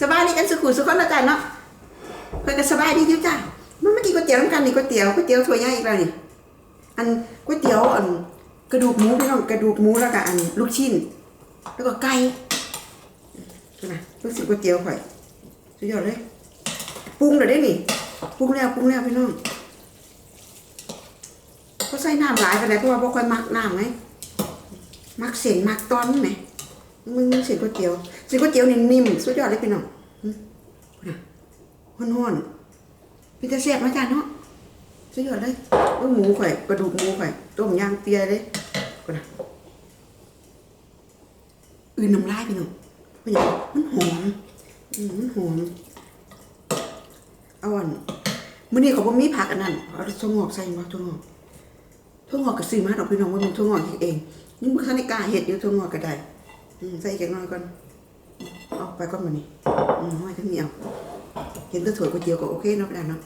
สบายดีกันสุขุสุขคนละจ้ะเนาะเพื่อนก็สบายดีอยู่จ้ะมันมากินก๋วยเตี๋ยวน้ำกันนี่ก๋วยเตี๋ยวก๋วยเตี๋ยวถ้วยใหญ่อีกแล้วนี่อันก๋วยเตี๋ยวอันกระดูกหมูพี่น้องกระดูกหมูแล้วก็อันลูกชิ้น แล้วก็ไก่นะรู้สึกก๋วยเตี๋ยวข่อยสุดยอดเลยปรุงเลยได้นี่ปรุงแล้วปรุงแล้วพี่น้องก็ใส่น้ำหลายไปไหนเพราะว่าบ่ค่อยมักน้ำไงมักเส้นมักตอนไหม มึงเส้นก๋วยเตี๋ยวเส้นก๋วยเตี๋ยวนี่นิ่มสุดยอดเลยพี่น้องอืมนห้อนพี่จะแซ่บมาจ้าเนาะสุดยอดเลยเออหมูข่กระดูกหมูข่ต้มยางเปียเลยก็นะอื่นน้ำลายพี่น้องเพราะอย่างมันหอมอืมมันหอมเอาอันมื้อนี้เขาบ่มีผักอันนั้นเอาถั่วงอกใส่บ่ถั่วงอกถั่วงอกก็ซื้อมาดอกพี่น้องว่ามันถั่วงอกเฮ็ดเองนี่มันคันได้กาเฮ็ดอยู่ถั่วงอกก็ได้ ใส่แกงน้อยก่อนเอาไปก่อนมื้อนี้อืมห้อยทั้งนี้เอาเห็นแตะถั่วก๋วยเตี๋ยวก็โอเคเนาะพี่น้องเนาะ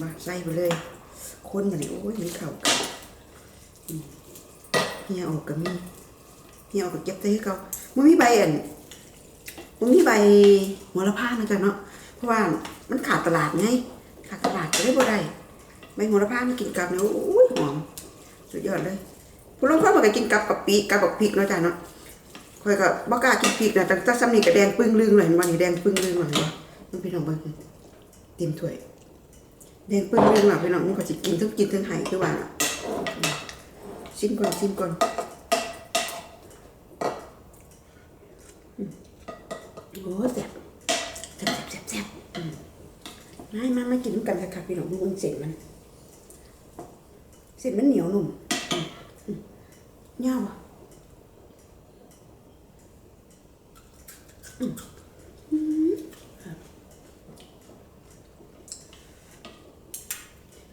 มาใส่ไปเลย คนมานี่โอ้ยมีข้าวกันเฮียออกก็มีเหี่ยวกับเก็บใส่ให้เขามันมีใบอันมันมีใบหัวละพานะจ๊ะเนาะเพราะว่ามันขาดตลาดไงขาดตลาดก็ได้บ่ได้ใบหัวละพามันกินกับเนี่ยโอ้ยหอมสุดยอดเลยผู้ลงคนมันก็กินกับกับปีกับบักพริกเนาะจ๊ะเนาะ คอยก็บ่กล้ากินพริกนะแต่ถ้าซ้ำนี่ก็แดงปึ้งลึงเลยเห็นวันนี้แดงปึ้งลึงเลยว่มันพี่น้องเบิ่งเต็มถ้วยแดงปึ้งลึงอะพี่น้องมันก็สิกินทั้งกินทั้งไห้คือว่าน่ะชิมก่อนชิมก่อนโอ้แซ่บแซ่บแซ่บแซ่บอืมมามามากินน้ำกันค่ะพี่น้องมึงเสร็จมันเสร็จมันเหนียวนุ่มอืมอืมเงาอะอืมอืมครับ เพื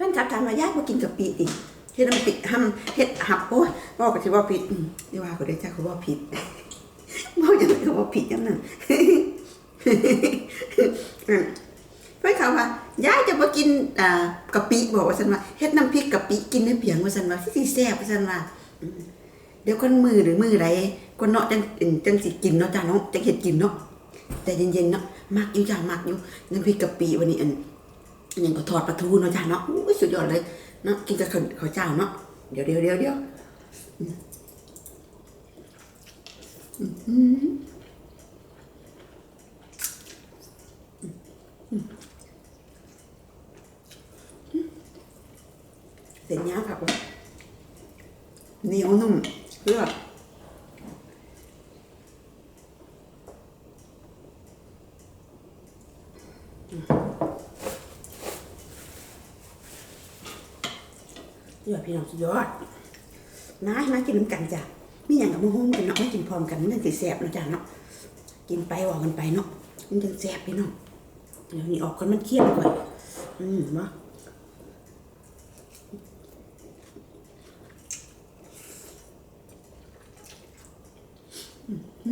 ่อนขับถามมาญาติมากินกับปีอีกเฮ็ดน้ำปิดห้ำเฮ็ดหับโอ้ยบอกกันที่ว่าผิดนี่ว่าก็ได้จ้าเขาว่าผิดบอกอย่างนั้นเขาว่าผิดย่างนั้นเพื่อนเขาว่ายายจะมากินกะปิบอกว่าฉันว่าเฮ็ดน้ำพริกกะปิกินได้เพียงว่าฉันว่าที่แซ่บว่าฉันว่า เดี๋ยวคนมือหรือมือใดคนเนาะจังจังสิกินเนาะจ้าเนาะจังเฮ็ดกินเนาะแต่เย็นๆเนาะมักอยู่จ้ามักอยู่น้ำพริกกะปิวันนี้อันยังก็ทอดปลาทูเนาะจ้าเนาะอุ้ยสุดยอดเลยเนาะกินกับข้าวข้าเจ้าเนาะเดี๋ยวเดี๋ยวเดี๋ยวเดี๋ยวอืมอืมเส้นยาวค่ะคุณเหนียวนุ่ม เลือดเลือดพี่น้องสุดยอดน้าให้มากินน้ำกันจ้ะมีอย่างกับมือหุ้มกันเนาะไม่กินพร้อมกันมันจะแสบเนาะจ้ะเนาะกินไปว่ากันไปเนาะมันจะแสบพี่น้องเดี๋ยวนี้ออกกันมันเครียดกว่าอืมเนาะ เดี๋ย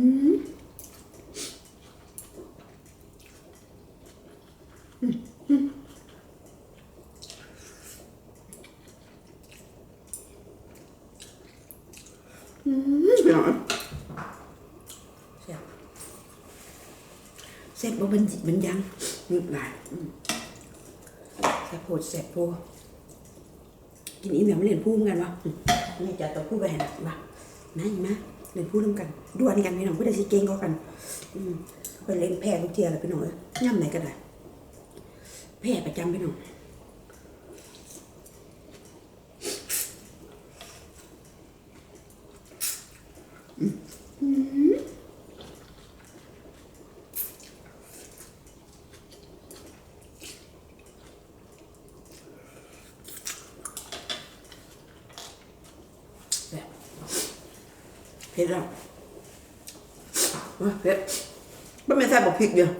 วแซ่บแซ่บบ่บันจิบันยังนึกหลายอืมแซ่บโพดแซ่ บโพดกินอีแมวไม่เล่นพูดเหมือนกันวมนี่จะตัวพูดไปเห็นวะนะอีมาเล่นพูดร่วนกันพี่น้องพูดได้สิเก่งก็กันอืมไปเล่นแพ้ทุกเทียแหลยพี่น้องย่ำไหนก็ได้แพ้ประจำพี่น้องอืมบ เผ็ดแล้วเว้ยเผ็ดไม่ไม่ใส่บอกพริกเดียว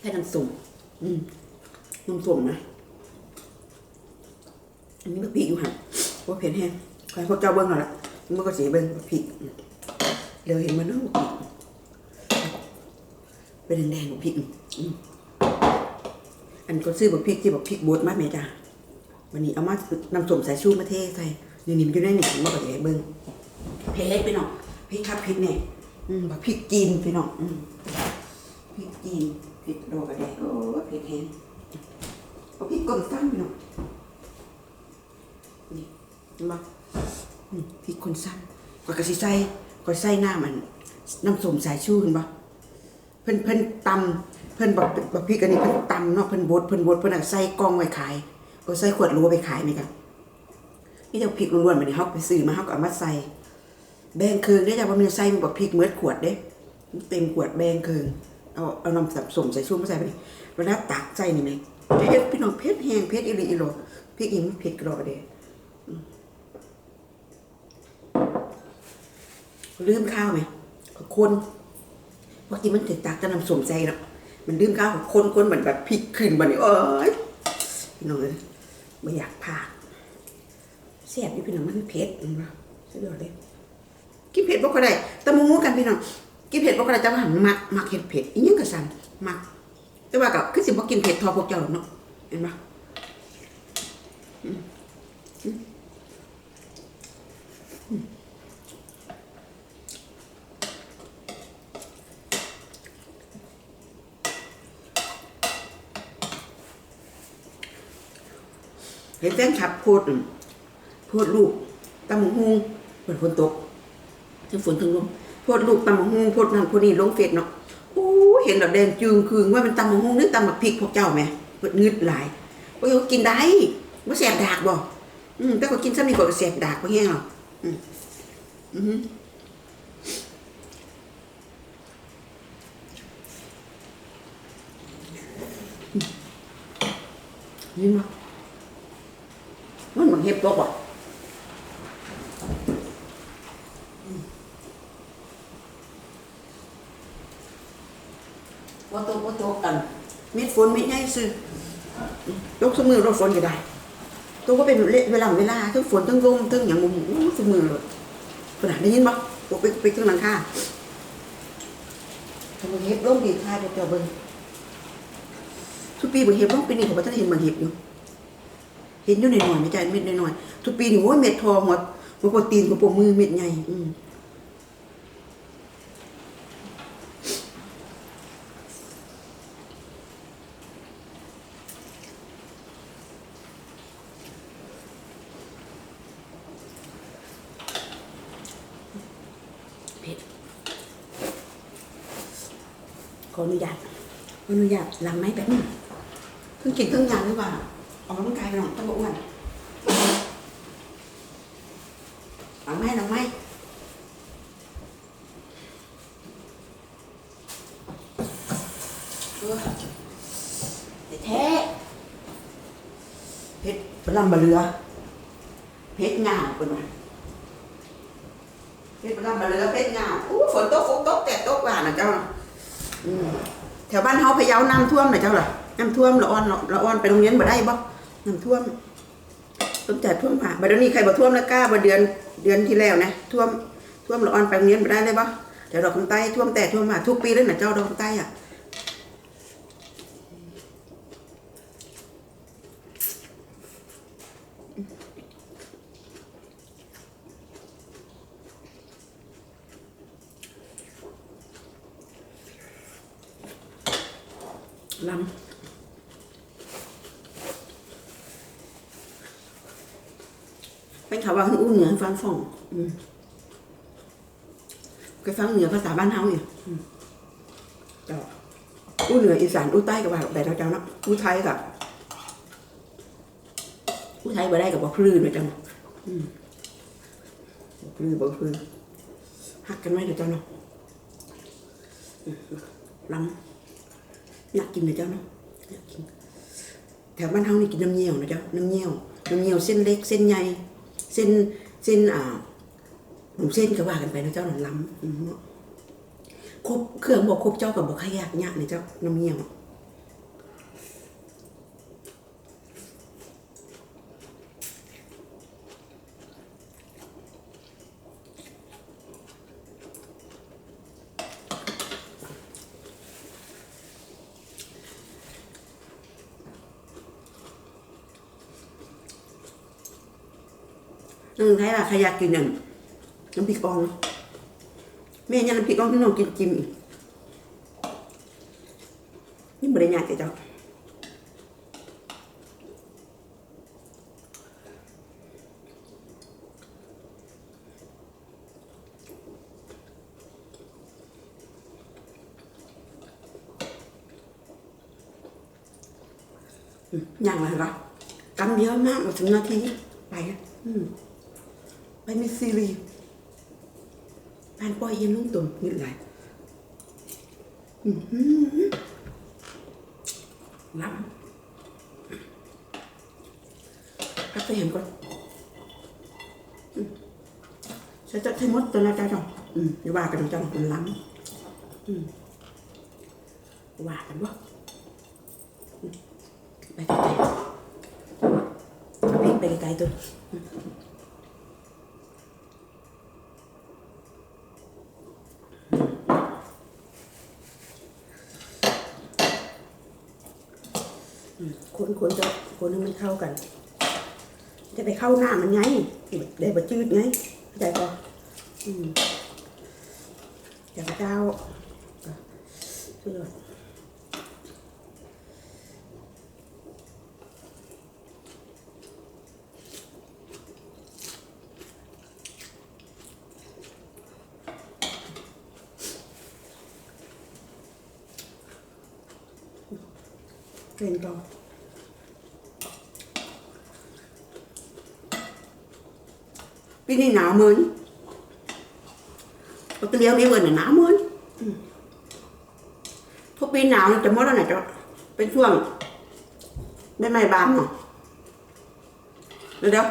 แค่น้ำส้มอืมน้ำส้มนะอันนี้มันพริกอยู่หันว่าเผ็ดแห้งใครพวกเจ้าเบิ้งหน่อยละมันก็สีเบิ้งบักพริกอืมเดี๋ยวเห็นมันเนาะบักพริกเป็นแดงๆบักพริกอืมอันก็ซื้อบักพริกที่บักพริกบดมาแม่จ้าวันนี้เอามาน้ำส้มสายชูมาเทใส่นี่นี่มันอยู่ในนี่มากับใหญ่ เบิ้งเพชรไปหน่อยพริกครับพริกเนี่ยอืมบักพริกจีนไปหน่อยอืมริกจีนพริกโดกระแดงโอ้พริกแห้งเอาพริกกลมตั้งพี่น้อนี่เห็นปะอืมพริกคนสั้นก็กระสิใส่ก็ใส่หน้ามันน้ำส้มสายชูเห็นปะเพิ่นเพิ่นตำเพิ่นบอกบอกพริกอันนี้เพิ่นตำเนาะเพิ่นบดเพิ่นบดเพิ่นเอาใส่กล่องไว้ขายก็ใส่ขวดโหลไปขายไหมกันนี่จะพริกล้วนๆมาเนี่ยเฮาไปซื้อมาเฮาก็เอามาใส่ แบงเคืองได้จากว่ามันใส่มันบอกพริกเมือดขวดเด้เต็มขวดแบงเคืองเอาเอานำสับสมใส่ชุ่มมาใส่ไปเวลาตักใส่นี่ไหมเพชรพี่น้องเพชรแห้งเพชรอีหลีอีโลพริกอีมันเผ็ดกรอเด้อลืมข้าวไหมคนเมื่อกี้มันถึงตักจะนำสมใจเนาะมันลืมข้าวคนคนเหมือนแบบพริกขึ้นมานี่โอ้ยพี่น้องเลยไม่อยากพากแซ่บอยู่พี่น้องมันเผ็ดเห็นปะสุดยอดเลย กินเผ็ดบ่ก็ได้แต่หมูกันพี่น้องกินเผ็ดบ่ก็ได้แต่ว่าหันมักมักเห็ดเผ็ดอีหยังก็สั่นมัก แต่ว่าก็คือสิบ่กินเผ็ดทอพวกเจ้าหรอกเนาะเห็นปะอืมเห็นแฟนคลับโพดโพดลูกตำหมูฮูเหมือนฝนตก ทั้งฝนทั้งลมพดลูกตำมะฮุงพดนั่นพดนี่ลงเฟซเนาะโอ้เห็นดอกแดงจึงคืงว่าเป็นตำมะฮุงหรือตำมะพริกพวกเจ้าไหมเปิดงึดหลายโอ้ยกินได้ว่าแสบดากบ่อืมแต่ก็กินซ้ำนี่ก็แสบดากบ่แห้งหรอกอืมอืมยินบ่มันเหมือนเห็บตกบ่ว่าโตว่าโตกันเม็ดฝนเม็ดใหญ่ซื้อยกสมือรถฝนก็ได้ ตัวก็เป็นเวลาเวลาทั้งฝนทั้งลมทั้งอย่างมุมอู้สมือเลยขนาดได้ยินบ่บอกไปไปทั้งหลังคาทำไมเห็บร่มดีค่าเดี๋ยวเจ้าเบิ่งทุกปีบ่เห็บร่มปีนี้เขาบ่ทันเห็นมันเห็บอยู่เห็นอยู่หน่อยๆไม่ใช่เม็ดน้อยๆทุกปีนี่โอ้ยเม็ดทองหัวหัวโปรตีนหัวโปรมือเม็ดใหญ่อืม เผ็ดขออนุญาตข ออนุญาตหลังไม้แบบนึงเพิ่งกินเพิ่งยางหรือเปล่าออกกำลังกายไปหน่อยต้องบอกอ้วนหลังไม้หลังไม้เออแท้เผ็ดปลาลำบะเรือ แถวบ้านเฮาพะเยาน้ำท่วมน่ะเจ้าล่ะน้ำท่วมละอ่อนละอ่อนไปโรงเรียนบ่ได้บ่น้ำท่วมต้นแต่ท่วมผ่าบัดนี้ใครบ่ท่วมแล้วกล้าบ่เดือนเดือนที่แล้วนะท่วมท่วมละอ่อนไปโรงเรียนบ่ได้เลยบ่แถวดอกคำใต้ท่วมแต่ท่วมมาทุกปีเลยนะเจ้าดอกคำใต้อะ ลำเป็นข่าวว่าอู้เหนือฟังฟ่องอืมเคยฟังเหนือภาษาบ้านเฮาอยู่อืมเจ้าอู้เหนืออีสานอู้ใต้กับว่าแต่เราเจ้าเนาะอู้ไทยกับอู้ไทยบ่ได้กับบ่พลื่นเลยจังอืมบ่พลื่นบ่พลื่นหักกันไหมเดี๋ยวเจ้าเนาะอืมลำ อยากกินนะเจ้าเนาะอยากกินแถวบ้านเฮานี่กินน้ำเงี้ยวนะเจ้าน้ำเงี้ยวน้ำเงี้ยวเส้นเล็กเส้นใหญ่เส้นเส้นอ่าหมูเส้นก็ว่ากันไปนะเจ้าหนุ่มล้ำอืมเนาครบเครื่องบอกครบเจ้ากับบอกขยากยากเนี่ยเจ้าน้ำเงี้ยว นึงไทยล่ะใครอยากกินนี่ยน้ำพริกอ่องเนาะแม่ยังน้ำพริกอ่องที่น้องกินจิ้มอีกได้ยากเจ้าอย่างไรวะกำเยอะมากมาถึงนาทีไปอืม ไปมีซีรีส์ผ่านปล่อยเย็นลุ่งตุ่มนี่ไรอือหือล้ำก็ไปเห็นก่อนอืมฉันจะใช้มดตัวละจ้าจ้ะอืมอย่าว่ากันจ้ามันล้ำอืมว่ากันวะอืมไปไกลๆพลิกไปไกลๆตัว คนคนจะค นให้มันเข้ากัน จะไปเข้าหน้ามันไงได้บะจืดไงเข้าใจปะอืมอย่าไปเจ้าสุดยอดเป็นต่อ ปีนี้หนาวเหมือนออสเตรเลียนี่เหมือนหนาวเหมือนอืมทุกปีหนาวเนี่ยจะมดแล้วไหนจะเป็นช่วงไม่ไม่บานเนาะเดี๋ยวเดี๋ยว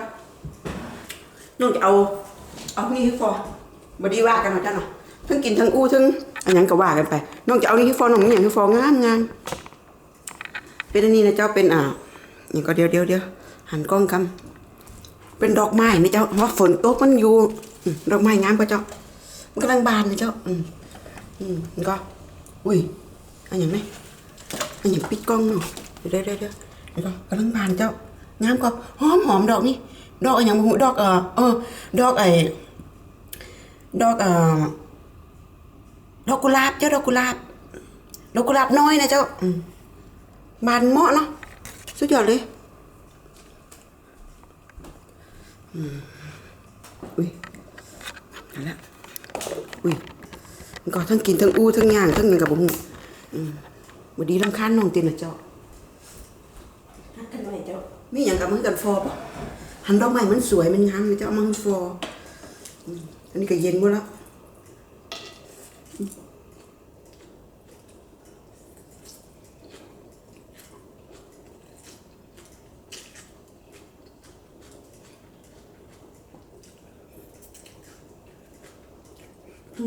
น้องจะเอาเอานี่ให้ฟอบดีว่ากันมาจ้ะเนาะทั้งกินทั้งอู้ทั้งอันยังก็ว่ากันไปน้องจะเอานี่ให้ฟอน้องนี่อย่างให้ฟองามงามเป็นอันนี้นะเจ้าเป็นอ่าอย่างก็เดี๋ยวเดี๋ยวเดี๋ยวหันกล้องคำ เป็นดอกไม้นี่เจ้าเพราะว่าฝนตกมันอยู่อืมดอกไม้งามกว่าเจ้า มันกำลังบานนะเจ้า อืมอืมมันก็ อุ้ยอันอย่างไหนอันอย่างปิดกล้องเนาะเดี๋ยวเดี๋ยวเดี๋ยวเดี๋ยวเดี๋ยวก็กำลังบานเจ้างามกว่าหอมหอมดอกนี่ดอกอะไรอย่างหูดอกเออเออ ดอกไอ้ดอกเอ่อดอกกุหลาบเจ้าดอกกุหลาบดอกกุหลาบน้อยนะเจ้าอืมบานเหมาะเนาะสุดยอดเลย อุ้ยนั่นแหละอุ้ยมันก็ทั้งกินทั้งอู้ทั้งย่างทั้งหยังกับบุ้งอืมวันดีรำคาญน้องตินนะเจ้าฮักกันไว้เจ้ามีอย่างกับมือกันฟอปะหันดอกไม้มันสวยมันงามนะเจ้าเอามาให้ฟออืมอันนี้ก็เย็นหมดแล้วอืมเอาห มู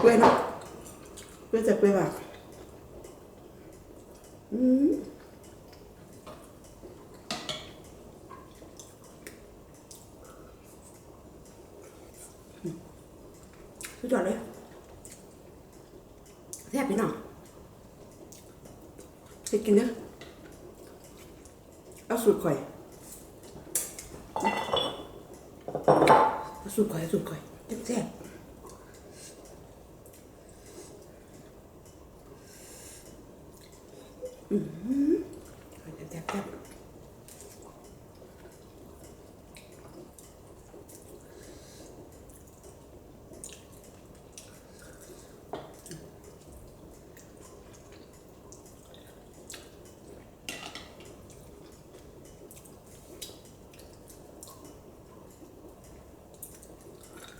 เปื่อยเนาะเปื่อยจะเปื่อยแบบม สุดยอดเลยแซ่บไปหน่อย ไปกินเด้อเอาสูตรข่อยเอาสูตรข่อยเอาสูตรข่อยแซ่บๆอือหือแซ่บแซ่บ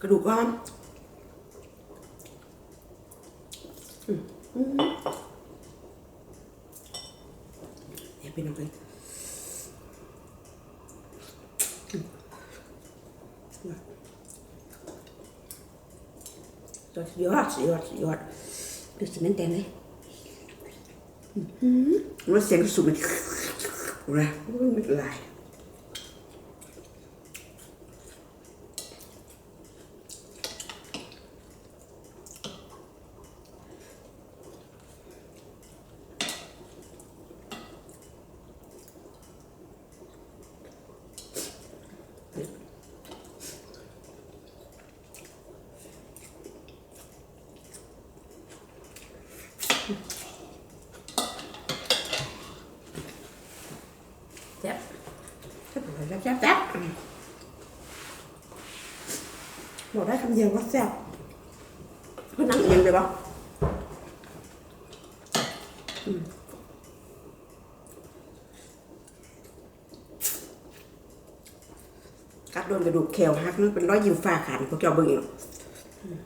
กระดูกอ่อนอืมอืมเดี๋ยวไปน้องเลยสุดยอดสุดยอดสุดยอดดูสิมันเต็มเลยอืมแล้วเสียงสูงมันอะไรไม่เป็นไร แซ่บ แซ่บแซ่ บแซ่บอกได้คำเดียวว่าแซ่บเพื่อนนั่งเอียงเลยปะกัดโดนกระดูกแขวหักนั่นเป็นร้อยยิวฟ้าขาดพวกเจ้าเบิ่งอีกอืม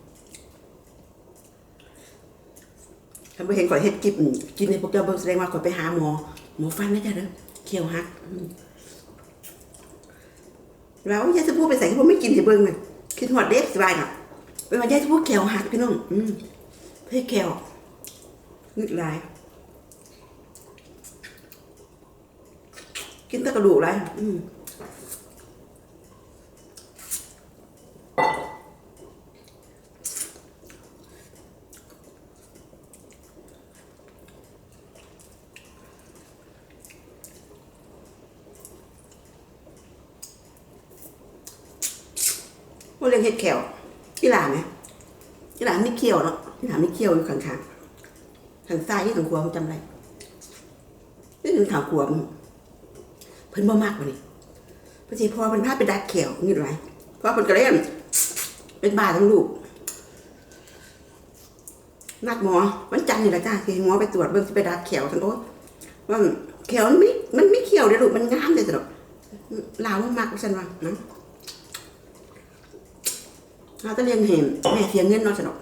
ถ้าไม่เห็นก่อยเฮ็ดกิบกินในพวกเจ้าเบิ่งแสดงว่าก่อยไปหาหมอ หมอฟันนะจ๊ะเด้อแขวหักอืม แล้วยายจะพูดไปใส่ที่พวกไม่กินสิเบิ้งน่ะคิดหอดเด็กสบายน่ะเป็นวันยายจะพูดแขวหักพี่น้องอืมเพื่อแขวนึกหลายกินตะกระดูกไรอืม พวกเรียกเห็ดแขวที่หลาไหมที่หลานไม่เคี่ยวเนาะที่หลานไม่เคี่ยวอยู่ข้างๆทางซ้ายที่ทางขวาผมจำได้นี่คือทางขวาเพิ่นบ่มากกว่านี้พอสิพอเพิ่นพาไปดักแขวนี่ไรเพราะเพิ่นก็เล่นเป็นบาทั้งลูกนัดหมอวันจันทร์นี่แหละจ้าที่หมอไปตรวจเบิ่งสิไปดักแขวทั้งโอ้ว่าแขวมันไม่มันไม่เขียวเด้อลูกมันงามเลยจ้ะดอกลาวมากๆฉันว่านะ เราจะเลี้ยงเห็นแม่เสียเงินเนาะสนอก